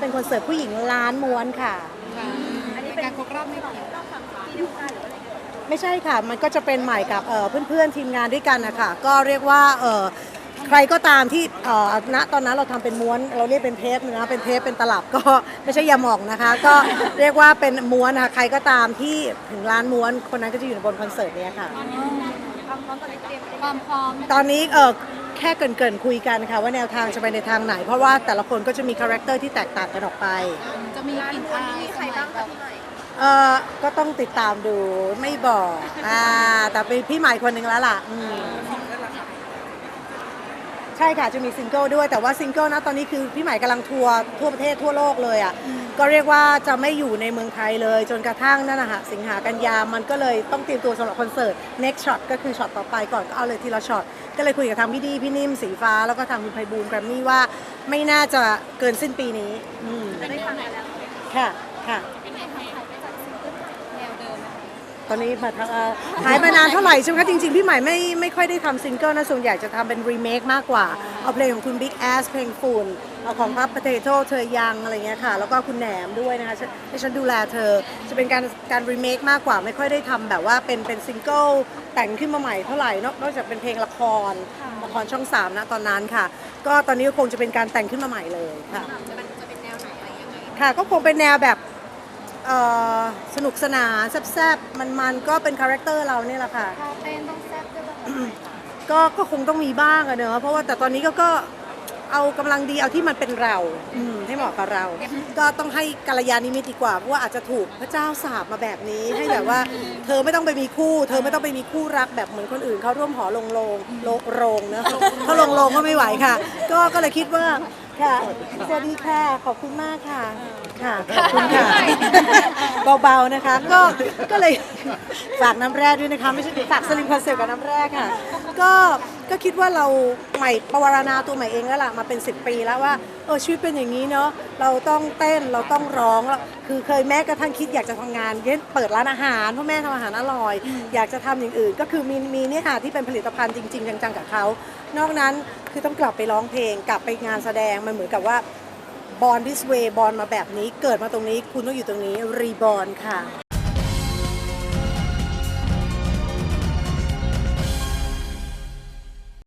เป็นคนเสิร์ตผู้หญิงล้านม้วนค่ะ อันนี้เป็นการครบรอบไหมคะรอบสามปีเดียวกันหรืออะไร ม่ใช่ค่ะ มันก็จะเป็นใหม่กับเอ่อเพื่อนๆทีมงานด้วยกันนะคะก็เรียกว่าเอ่อใครก็ตามที่เอ่อณตอนนั้นเราทำเป็นม้วน เราเรียกเป็นเทปนะเป็นเทปเป็นตลับก็ไม่ใช่ยาหมองนะคะ ก็เรียกว่าเป็นม้วนนะคะใครก็ตามที่ถึงร้านม้วนคนนั้นก็จะอยู่บนคอนเสิร์ตเนี้ยค่ะความพร้อมตอนนี้เออแค่เกรินๆคุยกันค่ะว่าแนวทางจะไปในทางไหน เพราะว่าแต่ละคนก็จะมีคาแรคเตอร์ที่แตกต่างกันออกไป จะมีกลิ่นอายใครบ้างแบบ เออก็ต้องติดตามดูไม่บอกอ่าแต่เป็นพี่ใหม่คนหนึ่งแล้วล่ะอืมใช่ค่ะจะมีซิงเกิลด้วยแต่ว่าซิงเกิลนะตอนนี้คือพี่ใหม่กำลังทัวร์ทั่วประเทศทั่วโลกเลยอะก็เรียกว่าจะไม่อยู่ในเมืองไทยเลย จนกระทั่งนั่นนะฮะสิงหากันยามันก็เลยต้องเตรียมตัวสำหรับคอนเสิร์ต next shot ก็คือช็อตต่อไปก่อนก็เอาเลยทีละช็อตก็เลยคุยกับทางพี่ดีพี่นิ่มสีฟ้าแล้วก็ทางคุณไพบูลย์แกรมมี่ว่าไม่น่าจะเกินสิ้นปีนี้อืมได้ฟังแล้วค่ะค่ะ ตอนนี้มาทางเอ่อหายมานานเท่าไหร่ใช่ไหมคะจริงๆ พี่ใหม่ไม่ไม่ค่อยได้ทำซิงเกิลนะส่วนใหญ่จะทำเป็นรีเมคมากกว่า เอาเพลงของคุณ Big Ass เพลงฝุ่นเอาของพับ p o เ a t o เธอยังอะไรเงี้ยค่ะ แล้วก็คุณแหนมด้วยนะคะฉันให้ฉันดูแลเธอจะเป็นการการรีเมคมากกว่า ไม่ค่อยได้ทำแบบว่าเป็นเป็นซิงเกิลแต่งขึ้นมาใหม่เท่าไหร่นอกนอกจากเป็นเพลงละครละครช่องสามนะตอนนั้นค่ะ ก็ตอนนี้ก็คงจะเป็นการแต่งขึ้นมาใหม่เลยค่ะ จะเป็นจะเป็นแนวไหนอะไรยังไง ค่ะก็คงเป็นแนวแบบ เอ่อสนุกสนานแซ่บๆมันๆก็เป็นคาแรคเตอร์เราเนี่ยแหละค่ะท่าเต้นต้องแซ่บด้วยป่ะคะก็ก็คงต้องมีบ้างอะเนอะเพราะว่าแต่ตอนนี้ก็ก็เอากำลังดีเอาที่มันเป็นเรา อืมให้เหมาะกับเรา ก็ต้องให้กัลยาณิมิตดีกว่าเพราะว่าอาจจะถูกพระเจ้าสาบมาแบบนี้ ให้แบบว่า เธอไม่ต้องไปมีคู่ เธอไม่ต้องไปมีคู่รักแบบเหมือนคนอื่นเขาร่วมหอลงโลงโลโรงเนอะถ้าลงโลงก็ไม่ไหวค่ะ ก็ก็เลยคิดว่า ค่ะ สวัสดีค่ะ ขอบคุณมากค่ะ ค่ะ ขอบคุณค่ะ เบาๆนะคะ ก็ ก็เลยฝากน้ำแร่ด้วยนะคะ ไม่ใช่ฝากสลิมคอนเซปต์กับน้ำแร่ค่ะ ก็ก็คิดว่าเราใหม่ปวารณาตัวใหม่เองแล้วล่ะมาเป็น 10 ปีแล้วว่าเออชีวิตเป็นอย่างนี้เนาะเราต้องเต้นเราต้องร้องแล้วคือเคยแม้กระทั่งคิดอยากจะทำงานเช่นเปิดร้านอาหารเพราะแม่ทำอาหารอร่อย อยากจะทำอย่างอื่น ก็คือมีมีเนี่ยค่ะที่เป็นผลิตภัณฑ์จริง ๆ จังๆกับเขานอกนั้นคือต้องกลับไปร้องเพลง กลับไปงานแสดงมันเหมือนกับว่าบอลดิสเวย์บอลมาแบบนี้เกิดมาตรงนี้คุณต้องอยู่ตรงนี้รีบอลค่ะ